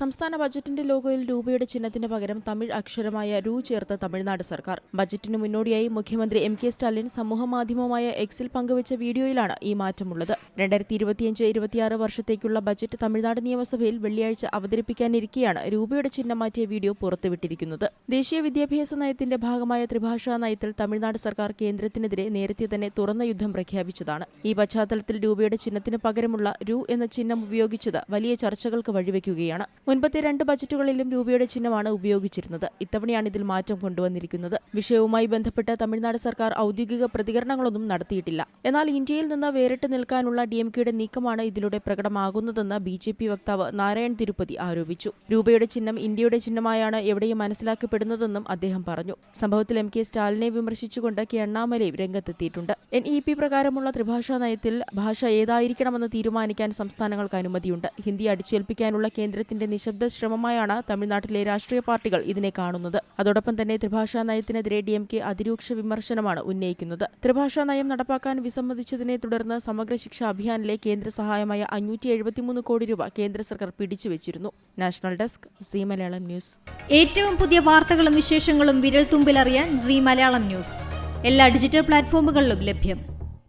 സംസ്ഥാന ബജറ്റിന്റെ ലോഗോയിൽ രൂപയുടെ ചിഹ്നത്തിന് പകരം തമിഴ് അക്ഷരമായ രൂ ചേർത്ത് തമിഴ്നാട് സർക്കാർ. ബജറ്റിന് മുന്നോടിയായി മുഖ്യമന്ത്രി എം കെ സ്റ്റാലിൻ സമൂഹമാധ്യമമായ എക്സിൽ പങ്കുവച്ച വീഡിയോയിലാണ് ഈ മാറ്റമുള്ളത്. രണ്ടായിരത്തി ഇരുപത്തിയഞ്ച് ഇരുപത്തിയാറ് വർഷത്തേക്കുള്ള ബജറ്റ് തമിഴ്നാട് നിയമസഭയിൽ വെള്ളിയാഴ്ച അവതരിപ്പിക്കാനിരിക്കെയാണ് രൂപയുടെ ചിഹ്നം മാറ്റിയ വീഡിയോ പുറത്തുവിട്ടിരിക്കുന്നത്. ദേശീയ വിദ്യാഭ്യാസ നയത്തിന്റെ ഭാഗമായ ത്രിഭാഷാ നയത്തിൽ തമിഴ്നാട് സർക്കാർ കേന്ദ്രത്തിനെതിരെ നേരത്തെ തന്നെ തുറന്ന യുദ്ധം പ്രഖ്യാപിച്ചതാണ്. ഈ പശ്ചാത്തലത്തിൽ രൂപയുടെ ചിഹ്നത്തിന് പകരമുള്ള രൂ എന്ന ചിഹ്നം ഉപയോഗിച്ചത് വലിയ ചർച്ചകൾക്ക് വഴിവെക്കുകയാണ്. മുൻപത്തെ രണ്ട് ബജറ്റുകളിലും രൂപയുടെ ചിഹ്നമാണ് ഉപയോഗിച്ചിരുന്നത്. ഇത്തവണയാണ് ഇതിൽ മാറ്റം കൊണ്ടുവന്നിരിക്കുന്നത്. വിഷയവുമായി ബന്ധപ്പെട്ട് തമിഴ്നാട് സർക്കാർ ഔദ്യോഗിക പ്രതികരണങ്ങളൊന്നും നടത്തിയിട്ടില്ല. എന്നാൽ ഇന്ത്യയിൽ നിന്ന് വേറിട്ട് നിൽക്കാനുള്ള ഡി എം കെയുടെ നീക്കമാണ് ഇതിലൂടെ പ്രകടമാകുന്നതെന്ന് ബി ജെ പി വക്താവ് നാരായൺ തിരുപ്പതി ആരോപിച്ചു. രൂപയുടെ ചിഹ്നം ഇന്ത്യയുടെ ചിഹ്നമായാണ് എവിടെയും മനസ്സിലാക്കപ്പെടുന്നതെന്നും അദ്ദേഹം പറഞ്ഞു. സംഭവത്തിൽ എം കെ സ്റ്റാലിനെ വിമർശിച്ചുകൊണ്ട് കെ അണ്ണാമലയും രംഗത്തെത്തിയിട്ടുണ്ട്. എൻ ഇ പി പ്രകാരമുള്ള ത്രിഭാഷാ നയത്തിൽ ഭാഷ ഏതായിരിക്കണമെന്ന് തീരുമാനിക്കാൻ സംസ്ഥാനങ്ങൾക്ക് അനുമതിയുണ്ട്. ഹിന്ദി അടിച്ചേൽപ്പിക്കാനുള്ള കേന്ദ്രത്തിന്റെ നിശബ്ദ ശ്രമമായാണ് തമിഴ്നാട്ടിലെ രാഷ്ട്രീയ പാർട്ടികൾ ഇതിനെ കാണുന്നത്. അതോടൊപ്പം തന്നെ ത്രിഭാഷാ നയത്തിനെതിരെ ഡി എം കെ അതിരൂക്ഷ വിമർശനമാണ് ഉന്നയിക്കുന്നത്. ത്രിഭാഷാ നയം നടപ്പാക്കാൻ വിസമ്മതിച്ചതിനെ തുടർന്ന് സമഗ്ര ശിക്ഷ അഭിയാനിലെ കേന്ദ്ര സഹായമായ അഞ്ഞൂറ്റി എഴുപത്തിമൂന്ന് കോടി രൂപ കേന്ദ്ര സർക്കാർ പിടിച്ചുവച്ചിരുന്നു. National desk Zee Malayalam news. ഏറ്റവും പുതിയ വാർത്തകളും വിശേഷങ്ങളും വിരൽ തുമ്പിലറിയാൻ സി മലയാളം ന്യൂസ്. എല്ലാ ഡിജിറ്റൽ പ്ലാറ്റ്ഫോമുകളിലും ലഭ്യം.